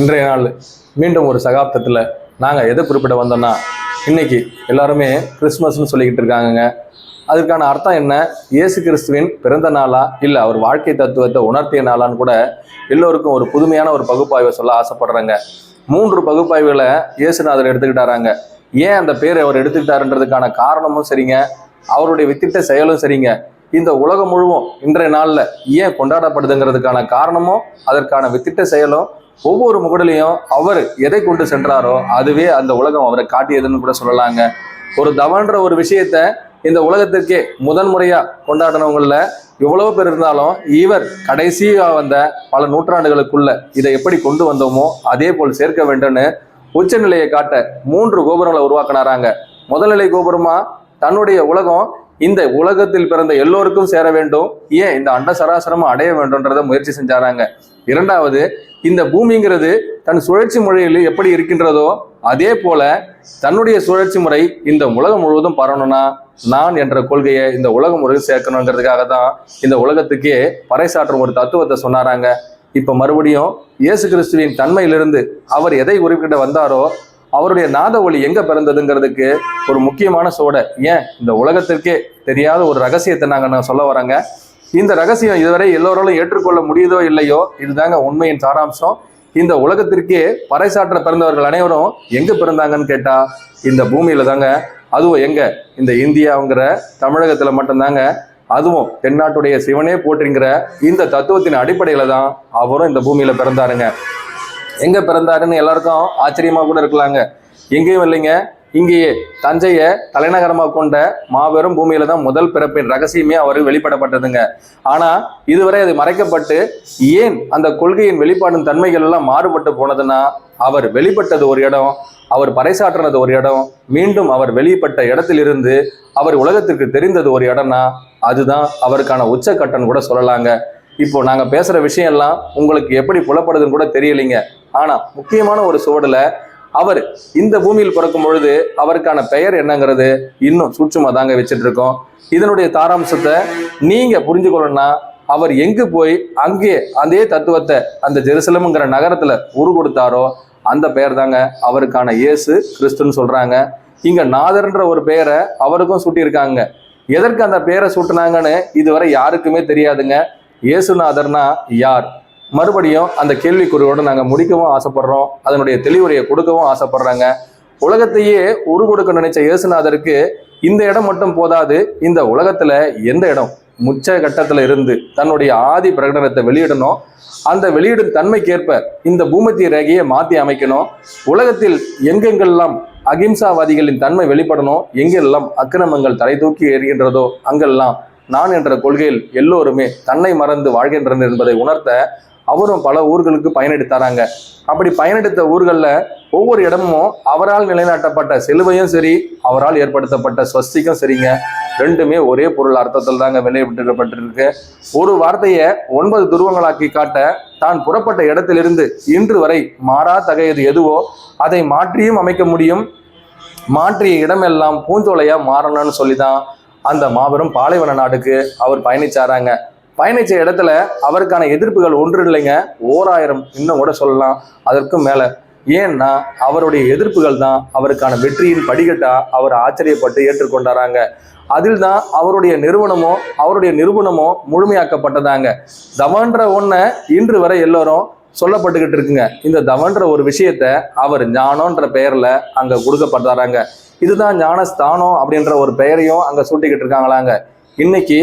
இன்றைய நாள் மீண்டும் ஒரு சகாப்தத்தில் நாங்கள் எதை குறிப்பிட வந்தோம்னா இன்னைக்கு எல்லாருமே கிறிஸ்மஸ்னு சொல்லிக்கிட்டு இருக்காங்கங்க. அதுக்கான அர்த்தம் என்ன? இயேசு கிறிஸ்துவின் பிறந்த நாளா? இல்லை அவர் வாழ்க்கை தத்துவத்தை உணர்த்திய நாளான்னு கூட எல்லோருக்கும் ஒரு புதுமையான ஒரு பகுப்பாய்வை சொல்ல ஆசைப்படுறாங்க. மூன்று பகுப்பாய்வுகளை இயேசுநாதர் எடுத்துக்கிட்டாராங்க. ஏன் அந்த பேர் அவர் எடுத்துக்கிட்டாருன்றதுக்கான காரணமும் சரிங்க. அவருடைய வித்திட்ட செயலும் சரிங்க. இந்த உலகம் முழுவதும் இன்றைய நாளில் ஏன் கொண்டாடப்படுதுங்கிறதுக்கான காரணமும் அதற்கான வித்திட்ட செயலும் ஒவ்வொரு முகடலையும் அவர் எதை கொண்டு சென்றாரோ அதுவே அந்த உலகம் அவரை காட்டியதுன்னு கூட சொல்லலாங்க. ஒரு தவன்ற ஒரு விஷயத்த இந்த உலகத்திற்கே முதன்முறையா கொண்டாடினவங்கள எவ்வளவு பேர் இருந்தாலும் இவர் கடைசியா வந்த பல நூற்றாண்டுகளுக்குள்ள இதை எப்படி கொண்டு வந்தோமோ அதே போல் சேர்க்க வேண்டும்னு உச்சநிலையை காட்ட மூன்று கோபுரங்களை உருவாக்கினாராங்க. முதல்நிலை கோபுரமா தன்னுடைய உலகம் இந்த உலகத்தில் பிறந்த எல்லோருக்கும் சேர வேண்டும். ஏன் இந்த அண்ட சராசரமும் அடைய வேண்டும்ன்றத முயற்சி செஞ்சாராங்க. இரண்டாவது இந்த பூமிங்கிறது தன் சுழற்சி முறையில் எப்படி இருக்கின்றதோ அதே போல தன்னுடைய சுழற்சி முறை இந்த உலகம் முழுவதும் பரவணும்னா நான் என்ற கொள்கையை இந்த உலகம் முறையில் சேர்க்கணுங்கிறதுக்காக தான் இந்த உலகத்துக்கே பறைசாற்றும் ஒரு தத்துவத்தை சொன்னாராங்க. இப்ப மறுபடியும் இயேசு கிறிஸ்துவின் தன்மையிலிருந்து அவர் எதை குறிப்பிட்ட வந்தாரோ அவருடைய நாத ஒளி எங்க பிறந்ததுங்கிறதுக்கு ஒரு முக்கியமான சோடை. ஏன்? இந்த உலகத்திற்கே தெரியாத ஒரு ரகசியத்தை நாங்க நான் சொல்ல வராங்க. இந்த ரகசியம் இதுவரை எல்லோராலும் ஏற்றுக்கொள்ள முடியுதோ இல்லையோ இதுதாங்க உண்மையின் சாராம்சம். இந்த உலகத்திற்கே பறைசாற்ற பிறந்தவர்கள் அனைவரும் எங்க பிறந்தாங்கன்னு கேட்டா இந்த பூமியில தாங்க. அதுவும் எங்க? இந்த இந்தியாங்கிற தமிழகத்துல மட்டும்தாங்க. அதுவும் தென்னாட்டுடைய சிவனே போற்றுங்கிற இந்த தத்துவத்தின் அடிப்படையில தான் அவரும் இந்த பூமியில பிறந்தாருங்க. எங்க பிறந்தாருன்னு எல்லாருக்கும் ஆச்சரியமா கூட இருக்கலாங்க. எங்கேயும் இல்லைங்க. இங்கேயே தஞ்சையை தலைநகரமாக கொண்ட மாபெரும் பூமியில தான் முதல் பிறப்பின் ரகசியமே அவர் வெளிப்படப்பட்டதுங்க. ஆனா இதுவரை அது மறைக்கப்பட்டு ஏன் அந்த கொள்கையின் வெளிப்பாடும் தன்மைகள் எல்லாம் மாறுபட்டு போனதுன்னா அவர் வெளிப்பட்டது ஒரு இடம் அவர் பறைசாற்றினது ஒரு இடம் மீண்டும் அவர் வெளிப்பட்ட இடத்திலிருந்து அவர் உலகத்திற்கு தெரிந்தது ஒரு இடம்னா அதுதான் அவருக்கான உச்சக்கட்டம் கூட சொல்லலாங்க. இப்போ நாங்கள் பேசுகிற விஷயம் எல்லாம் உங்களுக்கு எப்படி புலப்படுதுன்னு கூட தெரியலைங்க. ஆனா முக்கியமான ஒரு சுவடுல அவர் இந்த பூமியில் பிறக்கும் பொழுது அவருக்கான பெயர் என்னங்கிறது இன்னும் சூட்சுமா தாங்க வச்சுட்டு இருக்கோம் இதனுடைய தாராம்சத்தை நீங்க புரிஞ்சுக்கணும்னா அவர் எங்கு போய் அங்கே அதே தத்துவத்தை அந்த ஜெருசலம்ங்கிற நகரத்துல உரு கொடுத்தாரோ அந்த பெயர் தாங்க அவருக்கான இயேசு கிறிஸ்துன்னு சொல்றாங்க. இங்க நாதர்ன்ற ஒரு பெயரை அவருக்கும் சூட்டியிருக்காங்க. எதற்கு அந்த பெயரை சூட்டினாங்கன்னு இதுவரை யாருக்குமே தெரியாதுங்க. இயேசுநாதர்னா யார்? மறுபடியும் அந்த கேள்விக்குறியோடு நாங்கள் முடிக்கவும் ஆசைப்படுறோம். அதனுடைய தெளிவுரையை கொடுக்கவும் ஆசைப்படுறாங்க. உலகத்தையே உரு கொடுக்க நினைச்ச இயேசுநாதருக்கு இந்த இடம் மட்டும் போதாது இந்த உலகத்துல எந்த இடம்? முச்ச கட்டத்துல இருந்து தன்னுடைய ஆதி பிரகடனத்தை வெளியிடணும். அந்த வெளியிடும் தன்மைக்கேற்ப இந்த பூமத்திய ரேகையை மாற்றி அமைக்கணும். உலகத்தில் எங்கெங்கெல்லாம் அகிம்சாவாதிகளின் தன்மை வெளிப்படணும் எங்கெல்லாம் அக்கிரமங்கள் தலை தூக்கி எறிகின்றதோ அங்கெல்லாம் நான் என்ற கொள்கையில் எல்லோருமே தன்னை மறந்து வாழ்கின்றனர் என்பதை உணர்த்த அவரும் பல ஊர்களுக்கு பயனெடுத்தாராங்க. அப்படி பயனெடுத்த ஊர்களில் ஒவ்வொரு இடமும் அவரால் நிலைநாட்டப்பட்ட சிலுவையும் சரி அவரால் ஏற்படுத்தப்பட்ட ஸ்வஸ்திக்கும் சரிங்க. ரெண்டுமே ஒரே பொருள் அர்த்தத்தில் தாங்க வெளியிட்டிருக்கப்பட்டிருக்கு ஒரு வார்த்தையை ஒன்பது துருவங்களாக்கி காட்ட தான் புறப்பட்ட இடத்திலிருந்து இன்று வரை மாறா தகையது எதுவோ அதை மாற்றியும் அமைக்க முடியும். மாற்றிய இடமெல்லாம் பூஞ்சோலையாக மாறணும்னு சொல்லி தான் அந்த மாபெரும் பாலைவன நாடுக்கு அவர் பயணிச்சாராங்க. பயணிச்ச இடத்துல அவருக்கான எதிர்ப்புகள் ஒன்று இல்லைங்க ஓராயிரம் இன்னும் கூட சொல்லலாம். அதற்கும் மேல. ஏன்னா அவருடைய எதிர்ப்புகள் தான் அவருக்கான வெற்றியின் படிகட்டா அவர் ஆச்சரியப்பட்டு ஏற்றுக்கொண்டாராங்க. அதில் தான் அவருடைய நிறுவனமோ அவருடைய நிறுவனமோ முழுமையாக்கப்பட்டதாங்க. தவன்ற ஒன்றை இன்று வரை எல்லோரும் சொல்லப்பட்டுக்கிட்டு இருக்குங்க. இந்த தவன்ற ஒரு விஷயத்த அவர் ஞானோன்ற பெயரில் அங்கே கொடுக்கப்பட்டாராங்க. இதுதான் ஞானஸ்தானம் அப்படின்ற ஒரு பெயரையும் அங்கே சூட்டிக்கிட்டு இருக்காங்களாங்க. இன்னைக்கு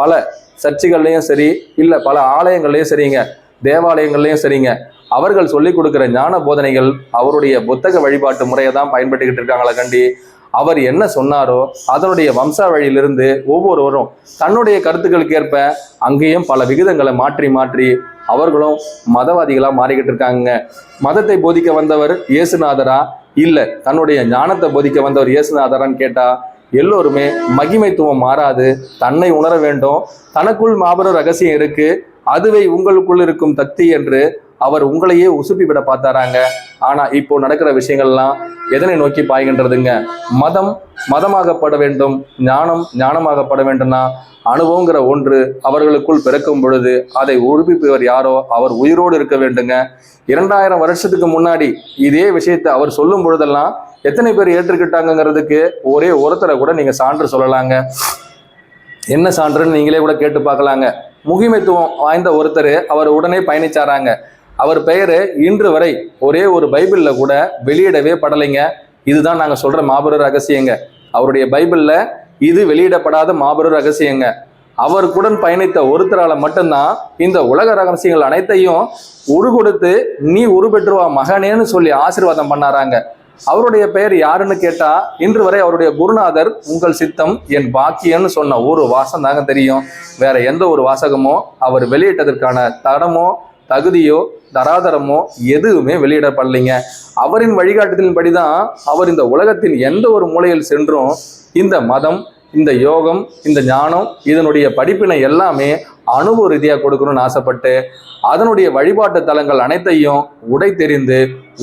பல சர்ச்சுகள்லையும் சரி இல்லை பல ஆலயங்கள்லையும் சரிங்க தேவாலயங்கள்லையும் சரிங்க. அவர்கள் சொல்லிக் கொடுக்குற ஞான போதனைகள் அவருடைய புத்தக வழிபாட்டு முறையை தான் பயன்படுத்திக்கிட்டு இருக்காங்களா கண்டி. அவர் என்ன சொன்னாரோ அதனுடைய வம்சாவழியிலிருந்து ஒவ்வொருவரும் தன்னுடைய கருத்துக்களுக்கு ஏற்ப அங்கேயும் பல விகிதங்களை மாற்றி மாற்றி அவர்களும் மதவாதிகளாக மாறிக்கிட்டு இருக்காங்க. மதத்தை போதிக்க வந்தவர் இயேசுநாதரா? இல்லை தன்னுடைய ஞானத்தை போதிக்க வந்தவர் இயேசுநாதரான்னு கேட்டால் எல்லோருமே மகிமைத்துவம் மாறாது. தன்னை உணர வேண்டும். தனக்குள் மாபெரும் ரகசியம் இருக்கு. அதுவே உங்களுக்குள் இருக்கும் தக்தி என்று அவர் உங்களையே உசுப்பி விட பார்த்தாராங்க. ஆனா இப்போ நடக்கிற விஷயங்கள்லாம் எதனை நோக்கி பாய்கின்றதுங்க? மதம் மதமாகப்பட வேண்டும். ஞானம் ஞானமாகப்பட வேண்டும்னா அனுபவங்கிற ஒன்று அவர்களுக்குள் பிறக்கும் பொழுது அதை உறுப்பிப்பவர் யாரோ அவர் உயிரோடு இருக்க வேண்டுங்க. இரண்டாயிரம் வருஷத்துக்கு முன்னாடி இதே விஷயத்தை அவர் சொல்லும் பொழுதெல்லாம் எத்தனை பேர் ஏற்றுக்கிட்டாங்கங்கிறதுக்கு ஒரே ஒருத்தரை கூட நீங்க சான்று சொல்லலாங்க. என்ன சான்றுன்னு நீங்களே கூட கேட்டு பார்க்கலாங்க. முகிமைத்துவம் வாய்ந்த ஒருத்தர் அவர் உடனே பயணிச்சாராங்க. அவர் பெயர் இன்று வரை ஒரே ஒரு பைபிளில் கூட வெளியிடவே படலைங்க. இதுதான் நாங்கள் சொல்கிற மாபெரும் ரகசியங்க. அவருடைய பைபிளில் இது வெளியிடப்படாத மாபெரும் ரகசியங்க. அவருக்குடன் பயணித்த ஒருத்தரால் மட்டும்தான் இந்த உலக ரகசியங்கள் அனைத்தையும் உரு கொடுத்து நீ உருபெற்றுவா மகனேன்னு சொல்லி ஆசீர்வாதம் பண்ணாராங்க. அவருடைய பெயர் யாருன்னு கேட்டா இன்று வரை அவருடைய குருநாதர் உங்கள் சித்தம் என் பாக்கியன்னு சொன்ன ஒரு வாசம் தாங்க தெரியும். வேற எந்த ஒரு வாசகமோ அவர் வெளியிட்டதற்கான தடமோ தகுதியோ தராதரமோ எதுவுமே வெளியிடப்படலைங்க. அவரின் வழிகாட்டுதலின்படி தான் அவர் இந்த உலகத்தின் எந்த ஒரு மூலையில் சென்றும் இந்த மதம் இந்த யோகம் இந்த ஞானம் இதனுடைய படிப்பினை எல்லாமே அனுபவ ரீதியாக கொடுக்கணும்னு ஆசைப்பட்டு அதனுடைய வழிபாட்டு தலங்கள் அனைத்தையும் உடை தெரிந்து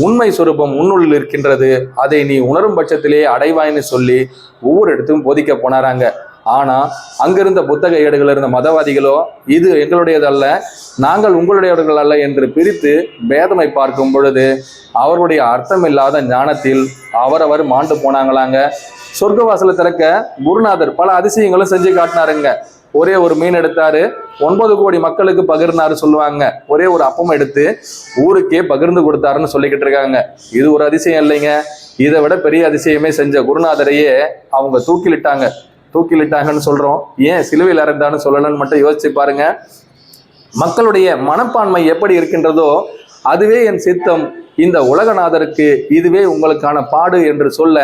உண்மை சுரூபம் உன்னுள் இருக்கின்றது அதை நீ உணரும் பட்சத்திலே அடைவாய்ன்னு சொல்லி ஒவ்வொரு இடத்துக்கும் போதிக்க போனாராங்க. ஆனா அங்கிருந்த புத்தக ஏடுகள் இருந்த மதவாதிகளோ இது எங்களுடையதல்ல நாங்கள் உங்களுடையவர்கள் அல்ல என்று பிரித்து பேதமை பார்க்கும் பொழுது அவருடைய அர்த்தமில்லாத ஞானத்தில் அவரவர் மாண்டு போனாங்களாங்க. சொர்க்கவாசலை திறக்க குருநாதர் பல அதிசயங்களும் செஞ்சு காட்டினாருங்க. ஒரே ஒரு மீன் எடுத்தாரு ஒன்பது கோடி மக்களுக்கு பகிர்ந்தாரு சொல்லுவாங்க. ஒரே ஒரு அப்பம் எடுத்து ஊருக்கே பகிர்ந்து கொடுத்தாருன்னு சொல்லிக்கிட்டு இருக்காங்க. இது ஒரு அதிசயம் இல்லைங்க. இதை விட பெரிய அதிசயமே செஞ்ச குருநாதரையே அவங்க தூக்கிலிட்டாங்க. தூக்கிலிட்டாங்கன்னு சொல்றோம். ஏன் சிலுவையில் இறந்தான்னு சொல்லணும்னு மட்டும் யோசிச்சு பாருங்க. மக்களுடைய மனப்பான்மை எப்படி இருக்கின்றதோ அதுவே என் சித்தம். இந்த உலகநாதருக்கு இதுவே உங்களுக்கான பாடு என்று சொல்ல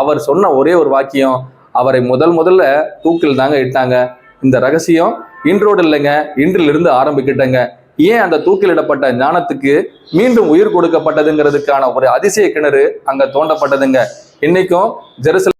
அவர் சொன்ன ஒரே ஒரு வாக்கியம் அவரை முதல் முதல்ல தூக்கில் தாங்க இட்டாங்க. இந்த ரகசியம் இன்றோடு இல்லைங்க இன்றிலிருந்து ஆரம்பிக்கிட்டங்க. ஏன் அந்த தூக்கிலிடப்பட்ட ஞானத்துக்கு மீண்டும் உயிர் கொடுக்கப்பட்டதுங்கிறதுக்கான ஒரு அதிசய கிணறு அங்க தோண்டப்பட்டதுங்க. இன்னைக்கும் ஜெருசலம்